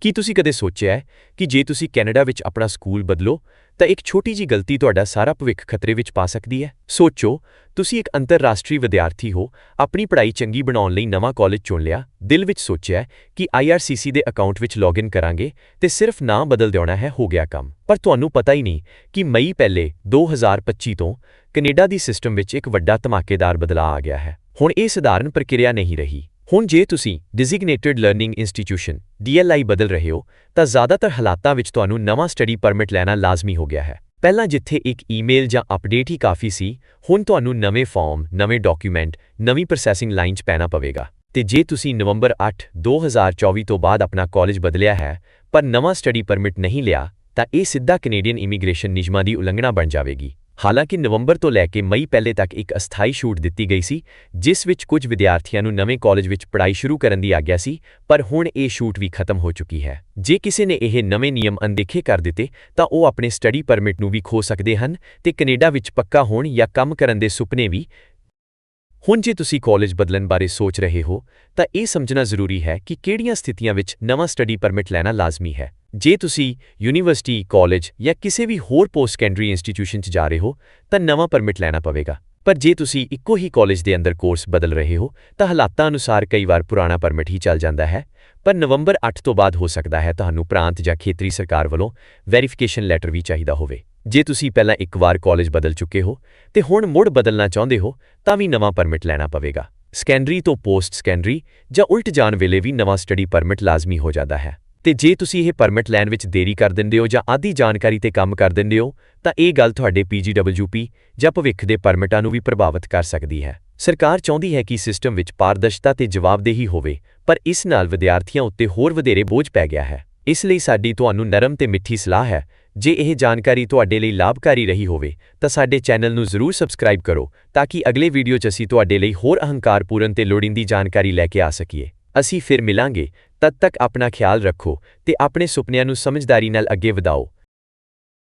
ਕੀ ਤੁਸੀਂ ਕਦੇ ਸੋਚਿਆ ਹੈ ਕਿ ਜੇ ਤੁਸੀਂ ਕੈਨੇਡਾ ਵਿੱਚ ਆਪਣਾ ਸਕੂਲ ਬਦਲੋ, ਤਾਂ ਇੱਕ ਛੋਟੀ ਜੀ ਗਲਤੀ ਤੁਹਾਡਾ ਸਾਰਾ ਭਵਿੱਖ ਖਤਰੇ ਵਿੱਚ ਪਾ ਸਕਦੀ ਹੈ? ਸੋਚੋ, ਤੁਸੀਂ ਇੱਕ ਅੰਤਰਰਾਸ਼ਟਰੀ ਵਿਦਿਆਰਥੀ ਹੋ, ਆਪਣੀ ਪੜ੍ਹਾਈ ਚੰਗੀ ਬਣਾਉਣ ਲਈ ਨਵਾਂ ਕਾਲਜ ਚੁਣ ਲਿਆ, ਦਿਲ ਵਿੱਚ ਸੋਚਿਆ ਕਿ ਆਈਆਰਸੀਸੀ ਦੇ ਅਕਾਊਂਟ ਵਿੱਚ ਲੌਗਇਨ ਕਰਾਂਗੇ ਤੇ ਸਿਰਫ ਨਾਂ ਬਦਲ ਦੇਣਾ ਹੈ, ਹੋ ਗਿਆ ਕੰਮ। ਪਰ ਤੁਹਾਨੂੰ ਪਤਾ ਹੀ ਨਹੀਂ ਕਿ ਮਈ ਪਹਿਲੇ 2025 ਤੋਂ ਕੈਨੇਡਾ ਦੀ ਸਿਸਟਮ ਵਿੱਚ ਇੱਕ ਵੱਡਾ ਧਮਾਕੇਦਾਰ ਬਦਲਾਅ ਆ ਗਿਆ ਹੈ। ਹੁਣ ਇਹ ਸਧਾਰਨ ਪ੍ਰਕਿਰਿਆ ਨਹੀਂ ਰਹੀ। ਹੁਣ ਜੇ ਤੁਸੀਂ ਡਿਜ਼ਿਗਨੇਟਿਡ ਲਰਨਿੰਗ ਇੰਸਟੀਟਿਊਸ਼ਨ DLI ਬਦਲ ਰਹੇ ਹੋ, ਤਾਂ ਜ਼ਿਆਦਾਤਰ ਹਾਲਾਤਾਂ ਵਿੱਚ ਤੁਹਾਨੂੰ ਨਵਾਂ ਸਟੱਡੀ ਪਰਮਿਟ ਲੈਣਾ ਲਾਜ਼ਮੀ ਹੋ ਗਿਆ ਹੈ। ਪਹਿਲਾਂ ਜਿੱਥੇ ਇੱਕ ਈਮੇਲ ਜਾਂ ਅਪਡੇਟ ਹੀ ਕਾਫੀ ਸੀ, ਹੁਣ ਤੁਹਾਨੂੰ ਨਵੇਂ ਫਾਰਮ ਨਵੇਂ ਡਾਕੂਮੈਂਟ ਨਵੀਂ ਪ੍ਰੋਸੈਸਿੰਗ ਲਾਈਨ 'ਚ ਪੈਣਾ ਪਵੇਗਾ। ਤੇ ਜੇ ਤੁਸੀਂ ਨਵੰਬਰ 8 2024 ਤੋਂ ਬਾਅਦ ਆਪਣਾ ਕਾਲਜ ਬਦਲਿਆ ਹੈ, ਪਰ ਨਵਾਂ ਸਟੱਡੀ ਪਰਮਿਟ ਨਹੀਂ ਲਿਆ, ਤਾਂ ਇਹ ਸਿੱਧਾ ਕੈਨੇਡੀਅਨ ਇਮੀਗ੍ਰੇਸ਼ਨ ਨਿਯਮਾਂ ਦੀ ਉਲੰਘਣਾ ਬਣ ਜਾਵੇਗੀ। ਹਾਲਾਂਕਿ ਨਵੰਬਰ ਤੋਂ ਲੈ ਕੇ ਮਈ ਪਹਿਲੇ ਤੱਕ ਇੱਕ ਅਸਥਾਈ ਛੂਟ ਦਿੱਤੀ ਗਈ ਸੀ, ਜਿਸ ਵਿੱਚ ਕੁਝ ਵਿਦਿਆਰਥੀਆਂ ਨੂੰ ਨਵੇਂ ਕਾਲਜ ਵਿੱਚ ਪੜ੍ਹਾਈ ਸ਼ੁਰੂ ਕਰਨ ਦੀ ਆਗਿਆ ਸੀ, ਪਰ ਹੁਣ ਇਹ ਛੂਟ ਵੀ ਖਤਮ ਹੋ ਚੁੱਕੀ ਹੈ। ਜੇ ਕਿਸੇ ਨੇ ਇਹ ਨਵੇਂ ਨਿਯਮ ਅਣਦੇਖੇ ਕਰ ਦਿੱਤੇ, ਤਾਂ ਉਹ ਆਪਣੇ ਸਟੱਡੀ ਪਰਮਿਟ ਨੂੰ ਵੀ ਖੋ ਸਕਦੇ ਹਨ ਤੇ ਕੈਨੇਡਾ ਵਿੱਚ ਪੱਕਾ ਹੋਣ ਜਾਂ ਕੰਮ ਕਰਨ ਦੇ ਸੁਪਨੇ ਵੀ ਹੁਣ ਜੇ ਤੁਸੀਂ ਕਾਲਜ ਬਦਲਣ ਬਾਰੇ ਸੋਚ ਰਹੇ ਹੋ, ਤਾਂ ਇਹ ਸਮਝਣਾ ਜ਼ਰੂਰੀ ਹੈ ਕਿ ਕਿਹੜੀਆਂ ਸਥਿਤੀਆਂ ਵਿੱਚ ਨਵਾਂ ਸਟੱਡੀ ਪਰਮਿਟ ਲੈਣਾ ਲਾਜ਼ਮੀ ਹੈ। ਜੇ ਤੁਸੀਂ ਯੂਨੀਵਰਸਿਟੀ, ਕਾਲਜ ਜਾਂ ਕਿਸੇ ਵੀ ਹੋਰ ਪੋਸਟ ਸੈਕੰਡਰੀ ਇੰਸਟੀਟਿਊਸ਼ਨ 'ਚ ਜਾ ਰਹੇ ਹੋ, ਤਾਂ ਨਵਾਂ ਪਰਮਿਟ ਲੈਣਾ ਪਵੇਗਾ। ਪਰ ਜੇ ਤੁਸੀਂ ਇੱਕੋ ਹੀ ਕਾਲਜ ਦੇ ਅੰਦਰ ਕੋਰਸ ਬਦਲ ਰਹੇ ਹੋ, ਤਾਂ ਹਾਲਾਤਾਂ ਅਨੁਸਾਰ ਕਈ ਵਾਰ ਪੁਰਾਣਾ ਪਰਮਿਟ ਹੀ ਚੱਲ ਜਾਂਦਾ ਹੈ। ਪਰ ਨਵੰਬਰ 8 ਤੋਂ ਬਾਅਦ ਹੋ ਸਕਦਾ ਹੈ ਤੁਹਾਨੂੰ ਪ੍ਰਾਂਤ ਜਾਂ ਖੇਤਰੀ ਸਰਕਾਰ ਵੱਲੋਂ ਵੈਰੀਫਿਕੇਸ਼ਨ ਲੈਟਰ ਵੀ ਚਾਹੀਦਾ ਹੋਵੇ। ਜੇ ਤੁਸੀਂ ਪਹਿਲਾਂ ਇੱਕ ਵਾਰ ਕਾਲਜ ਬਦਲ ਚੁੱਕੇ ਹੋ ਤੇ ਹੁਣ ਮੁੜ ਬਦਲਣਾ ਚਾਹੁੰਦੇ ਹੋ, ਤਾਂ ਵੀ ਨਵਾਂ ਪਰਮਿਟ ਲੈਣਾ ਪਵੇਗਾ। ਸੈਕੰਡਰੀ ਤੋਂ ਪੋਸਟ ਸਕੈਂਡਰੀ ਜਾਂ ਉਲਟ ਜਾਣ ਵੇਲੇ ਵੀ ਨਵਾਂ ਸਟੱਡੀ ਪਰਮਿਟ ਲਾਜ਼ਮੀ ਹੋ ਜਾਂਦਾ ਹੈ। ਤੇ ਜੇ ਤੁਸੀਂ ਇਹ ਪਰਮਿਟ ਲੈਣ ਵਿੱਚ ਦੇਰੀ ਕਰ ਦਿੰਦੇ ਹੋ ਜਾਂ ਆਧੀ ਜਾਣਕਾਰੀ ਤੇ ਕੰਮ ਕਰ ਦਿੰਦੇ ਹੋ, ਤਾਂ ਇਹ ਗੱਲ ਤੁਹਾਡੇ PGWP ਜਾਂ ਭਵਿੱਖ ਦੇ ਪਰਮਿਟਾਂ ਨੂੰ ਵੀ ਪ੍ਰਭਾਵਿਤ ਕਰ ਸਕਦੀ ਹੈ। ਸਰਕਾਰ ਚਾਹੁੰਦੀ ਹੈ ਕਿ ਸਿਸਟਮ ਵਿੱਚ ਪਾਰਦਰਸ਼ਤਾ ਤੇ ਜਵਾਬਦੇਹੀ ਹੋਵੇ, ਪਰ ਇਸ ਨਾਲ ਵਿਦਿਆਰਥੀਆਂ ਉੱਤੇ ਹੋਰ ਵਧੇਰੇ ਬੋਝ ਪੈ ਗਿਆ ਹੈ। ਇਸ ਲਈ ਸਾਡੀ ਤੁਹਾਨੂੰ ਨਰਮ ਤੇ ਮਿੱਠੀ ਸਲਾਹ ਹੈ, ਜੇ ਇਹ ਜਾਣਕਾਰੀ ਤੁਹਾਡੇ ਲਈ ਲਾਭਕਾਰੀ ਰਹੀ ਹੋਵੇ, ਤਾਂ ਸਾਡੇ ਚੈਨਲ ਨੂੰ ਜ਼ਰੂਰ ਸਬਸਕ੍ਰਾਈਬ ਕਰੋ, ਤਾਂ ਕਿ ਅਗਲੇ ਵੀਡੀਓ 'ਚ ਅਸੀਂ ਤੁਹਾਡੇ ਲਈ ਹੋਰ ਅਹੰਕਾਰਪੂਰਨ ਤੇ ਲੋੜੀਂਦੀ ਜਾਣਕਾਰੀ ਲੈ ਕੇ ਆ ਸਕੀਏ। ਅਸੀਂ ਫਿਰ ਮਿਲਾਂਗੇ। ਤਦ ਤੱਕ ਆਪਣਾ ਖਿਆਲ ਰੱਖੋ ਤੇ ਆਪਣੇ ਸੁਪਨਿਆਂ ਨੂੰ ਸਮਝਦਾਰੀ ਨਾਲ ਅੱਗੇ ਵਧਾਓ।